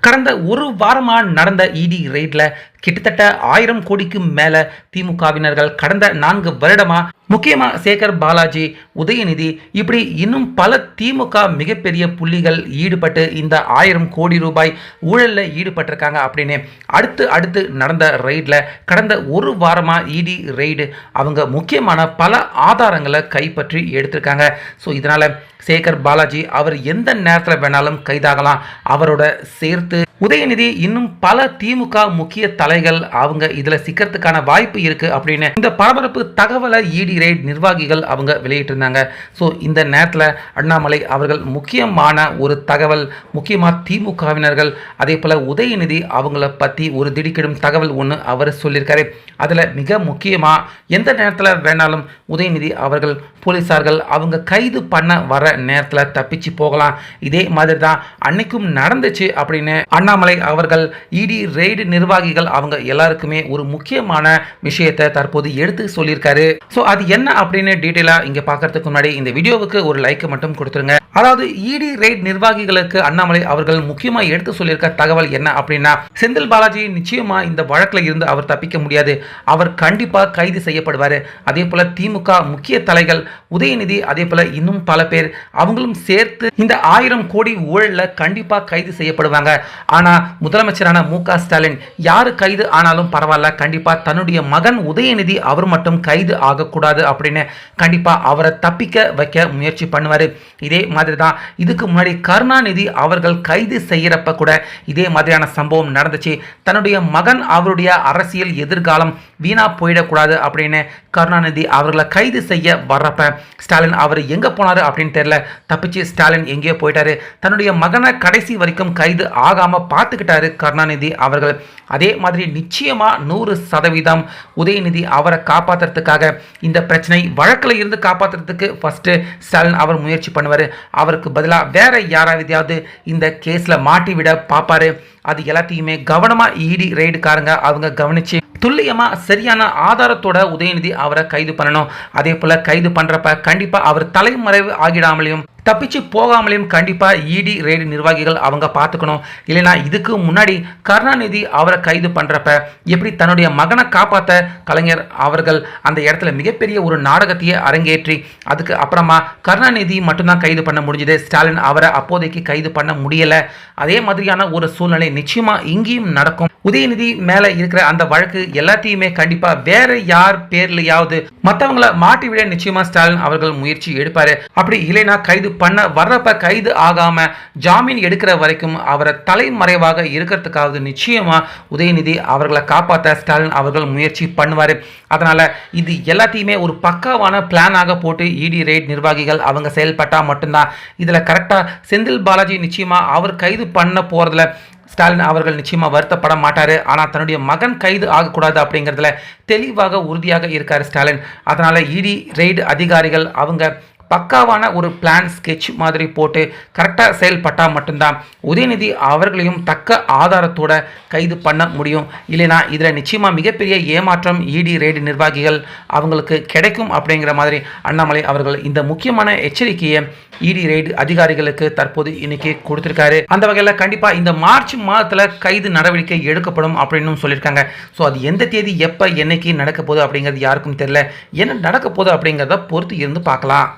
கடந்த ஒரு வாரமாக நடந்த இடி ரெய்டில் கிட்டத்தட்ட ஆயிரம் கோடிக்கு மேல திமுகவினர்கள் கடந்த நான்கு வருடமா முக்கியமா சேகர் பாலாஜி உதயநிதி இப்படி இன்னும் பல திமுக மிகப்பெரிய புள்ளிகள் ஈடுபட்டு இந்த ஆயிரம் கோடி ரூபாய் ஊழலில் ஈடுபட்டிருக்காங்க அப்படின்னு அடுத்து அடுத்து நடந்த ரெய்டில் கடந்த ஒரு வாரமாக இடி ரெய்டு அவங்க முக்கியமான பல ஆதாரங்களை கைப்பற்றி எடுத்திருக்காங்க. ஸோ இதனால் சேகர் பாலாஜி அவர் எந்த நேரத்தில் வேணாலும் கைதாகலாம் அவரோட சேர்த்து உதயநிதி இன்னும் பல திமுக முக்கிய தலைகள் அவங்க இதில் சிக்கிறதுக்கான வாய்ப்பு இருக்குது அப்படின்னு இந்த பரபரப்பு தகவலை இடி ரைட் நிர்வாகிகள் அவங்க வெளியிட்டிருந்தாங்க. ஸோ இந்த நேரத்தில் அண்ணாமலை அவர்கள் முக்கியமான ஒரு தகவல் முக்கியமாக திமுகவினர்கள் அதே போல் உதயநிதி அவங்கள பற்றி ஒரு திடுக்கிடும் தகவல் ஒன்று அவர் சொல்லியிருக்காரு. அதில் மிக முக்கியமாக எந்த நேரத்தில் வேணாலும் உதயநிதி அவர்கள் போலீஸார்கள் அவங்க கைது பண்ண வர நேரத்தில் தப்பிச்சு போகலாம். இதே மாதிரி தான் அன்னைக்கும் நடந்துச்சு அப்படின்னு அண்ணாமலை அவர்கள் இடி ரெய்டு நிர்வாகிகள் அவங்க எல்லாருக்குமே ஒரு முக்கியமான விஷயத்தை தற்போது எடுத்து சொல்லியிருக்காரு. ஸோ அது என்ன அப்படின்னு டீட்டெயிலாக இங்கே பார்க்கறதுக்கு முன்னாடி இந்த வீடியோவுக்கு ஒரு லைக் மட்டும் கொடுத்துருங்க. அதாவது இடி ரைட் நிர்வாகிகளுக்கு அண்ணாமலை அவர்கள் முக்கியமாக எடுத்து சொல்லியிருக்க தகவல் என்ன அப்படின்னா செந்தில் பாலாஜி நிச்சயமாக இந்த வழக்கில் இருந்து அவர் தப்பிக்க முடியாது. அவர் கண்டிப்பாக கைது செய்யப்படுவார். அதே போல் திமுக முக்கிய தலைகள் உதயநிதி அதே போல் இன்னும் பல பேர் அவங்களும் சேர்த்து இந்த ஆயிரம் கோடி ஊழலில் கண்டிப்பாக கைது செய்யப்படுவாங்க. ஆனால் முதலமைச்சரான மு க ஸ்டாலின் யார் கைது ஆனாலும் பரவாயில்ல கண்டிப்பாக தன்னுடைய மகன் உதயநிதி அவர் மட்டும் கைது ஆகக்கூடாது அப்படின்னு கண்டிப்பாக அவரை தப்பிக்க வைக்க முயற்சி பண்ணுவார். இதே மாதிரி தான் இதுக்கு முன்னாடி கருணாநிதி அவர்கள் கைது செய்யறப்ப கூட இதே மாதிரியான சம்பவம் நடந்துச்சு. தன்னுடைய மகன் அவருடைய அரசியல் எதிர்காலம் வீணா போயிடக்கூடாது அப்படின்னு கருணாநிதி அவர்களை கைது செய்ய வர்றப்ப ஸ்டாலின் அவர் எங்கே போனார் அப்படின்னு தெரியல. தப்பிச்சு ஸ்டாலின் எங்கேயோ போயிட்டாரு. தன்னுடைய மகனை கடைசி வரைக்கும் கைது ஆகாமல் பார்த்துக்கிட்டாரு கருணாநிதி அவர்கள். அதே மாதிரி நிச்சயமாக நூறு சதவீதம் உதயநிதி அவரை காப்பாற்றுறதுக்காக இந்த பிரச்சனை வழக்கில் இருந்து காப்பாற்றுறதுக்கு ஃபஸ்ட்டு ஸ்டாலின் அவர் முயற்சி பண்ணுவார். அவருக்கு பதிலாக வேற யாராவதையாவது இந்த கேஸில் மாட்டி விட பார்ப்பாரு அது எல்லாத்தையுமே கவனமாக இடி ரெய்டுக்காரங்க அவங்க கவனித்து துல்லியமாக சரியான ஆதாரத்தோட உதயநிதி அவரை கைது பண்ணணும். அதே போல் கைது பண்ணுறப்ப கண்டிப்பாக அவர் தலைமறைவு ஆகிடாமலையும் தப்பிச்சு போகாமலையும் கண்டிப்பாக இடி ரெய்டு நிர்வாகிகள் அவங்க பார்த்துக்கணும். இல்லைனா இதுக்கு முன்னாடி கருணாநிதி அவரை கைது பண்ணுறப்ப எப்படி தன்னுடைய மகனை காப்பாற்ற கலைஞர் அவர்கள் அந்த இடத்துல மிகப்பெரிய ஒரு நாடகத்தையே அரங்கேற்றி அதுக்கு அப்புறமா கருணாநிதி மட்டும்தான் கைது பண்ண முடிஞ்சது. ஸ்டாலின் அவரை அப்போதைக்கு கைது பண்ண முடியலை. அதே மாதிரியான ஒரு சூழ்நிலை நிச்சயமாக இங்கேயும் நடக்கும். உதயநிதி மேலே இருக்கிற அந்த வழக்கு எல்லாத்தையுமே கண்டிப்பாக வேற யார் பேர்லையாவது மற்றவங்கள மாட்டி விட நிச்சயமாக ஸ்டாலின் அவர்கள் முயற்சி எடுப்பார். அப்படி இல்லைனா கைது பண்ண வர்றப்ப கைது ஆகாமல் ஜாமீன் எடுக்கிற வரைக்கும் அவரை தலைமறைவாக இருக்கிறதுக்காவது நிச்சயமாக உதயநிதி அவர்களை காப்பாற்ற ஸ்டாலின் அவர்கள் முயற்சி பண்ணுவார். அதனால் இது எல்லாத்தையுமே ஒரு பக்காவான பிளானாக போட்டு இடி ரெய்ட் நிர்வாகிகள் அவங்க செயல்பட்டால் மட்டும்தான். இதில் கரெக்டாக செந்தில் பாலாஜி நிச்சயமாக அவர் கைது பண்ண போகிறதுல ஸ்டாலின் அவர்கள் நிச்சயமாக வருத்தப்பட மாட்டார். ஆனால் தன்னுடைய மகன் கைது ஆகக்கூடாது அப்படிங்கிறதுல தெளிவாக உறுதியாக இருக்கார் ஸ்டாலின். அதனால் இடி ரெய்டு அதிகாரிகள் அவங்க பக்காவான ஒரு பிளான் ஸ்கெட்ச் மாதிரி போட்டு கரெக்டாக செயல்பட்டால் மட்டும்தான் உதயநிதி அவர்களையும் தக்க ஆதாரத்தோட கைது பண்ண முடியும். இல்லைனா இதில் நிச்சயமாக மிகப்பெரிய ஏமாற்றம் இடி ரெய்டு நிர்வாகிகள் அவங்களுக்கு கிடைக்கும் அப்படிங்கிற மாதிரி அண்ணாமலை அவர்கள் இந்த முக்கியமான எச்சரிக்கையை இடி ரெய்டு அதிகாரிகளுக்கு தற்போது இன்னைக்கு கொடுத்துருக்காரு. அந்த வகையில் கண்டிப்பாக இந்த மார்ச் மாதத்தில் கைது நடவடிக்கை எடுக்கப்படும் அப்படின்னு சொல்லியிருக்காங்க. ஸோ அது எந்த தேதி எப்போ என்னைக்கு நடக்க போகுது அப்படிங்கிறது யாருக்கும் தெரியல. என்ன நடக்க போகுது அப்படிங்கிறத பொறுத்து இருந்து பார்க்கலாம்.